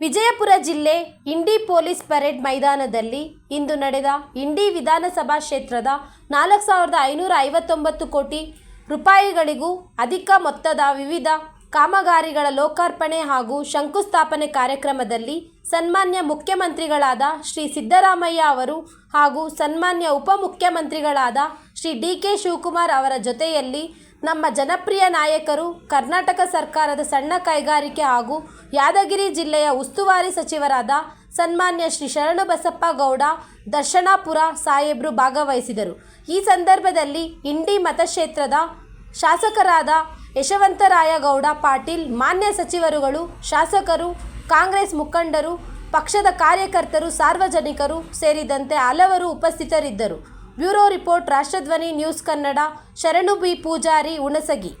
ವಿಜಯಪುರ ಜಿಲ್ಲೆ ಇಂಡಿ police parade ಮೈದಾನದಲ್ಲಿ ಇಂದು ನಡೆದ ಇಂಡಿ ವಿಧಾನಸಭಾ ಕ್ಷೇತ್ರದ ನಾಲ್ಕು ಸಾವಿರದ ಐನೂರ ಐವತ್ತೊಂಬತ್ತು ಕೋಟಿ ರೂಪಾಯಿಗಳಿಗೂ ಅಧಿಕ ಮೊತ್ತದ ವಿವಿಧ ಕಾಮಗಾರಿಗಳ ಲೋಕಾರ್ಪಣೆ ಹಾಗೂ ಶಂಕುಸ್ಥಾಪನೆ ಕಾರ್ಯಕ್ರಮದಲ್ಲಿ ಸನ್ಮಾನ್ಯ ಮುಖ್ಯಮಂತ್ರಿಗಳಾದ ಶ್ರೀ ಸಿದ್ದರಾಮಯ್ಯ ಅವರು ಹಾಗೂ ಸನ್ಮಾನ್ಯ ಉಪಮುಖ್ಯಮಂತ್ರಿಗಳಾದ ಶ್ರೀ ಡಿ ಕೆ ಶಿವಕುಮಾರ್ ಅವರ ಜೊತೆಯಲ್ಲಿ ನಮ್ಮ ಜನಪ್ರಿಯ ನಾಯಕರು ಕರ್ನಾಟಕ ಸರ್ಕಾರದ ಸಣ್ಣ ಕೈಗಾರಿಕೆ ಹಾಗೂ ಯಾದಗಿರಿ ಜಿಲ್ಲೆಯ ಉಸ್ತುವಾರಿ ಸಚಿವರಾದ ಸನ್ಮಾನ್ಯ ಶ್ರೀ ಶರಣಬಸಪ್ಪ ಗೌಡ, ದರ್ಶನಾಪುರ ಸಾಹೇಬ್ರು ಭಾಗವಹಿಸಿದರು. ಈ ಸಂದರ್ಭದಲ್ಲಿ ಇಂಡಿ ಮತಕ್ಷೇತ್ರದ ಶಾಸಕರಾದ ಯಶವಂತರಾಯಗೌಡ ಪಾಟೀಲ್, ಮಾನ್ಯ ಸಚಿವರುಗಳು, ಶಾಸಕರು, ಕಾಂಗ್ರೆಸ್ ಮುಖಂಡರು, ಪಕ್ಷದ ಕಾರ್ಯಕರ್ತರು, ಸಾರ್ವಜನಿಕರು ಸೇರಿದಂತೆ ಹಲವರು ಉಪಸ್ಥಿತರಿದ್ದರು. Bureau report, Rashtradhwani, news Kannada, Sharanu B Pujari, Hunasagi.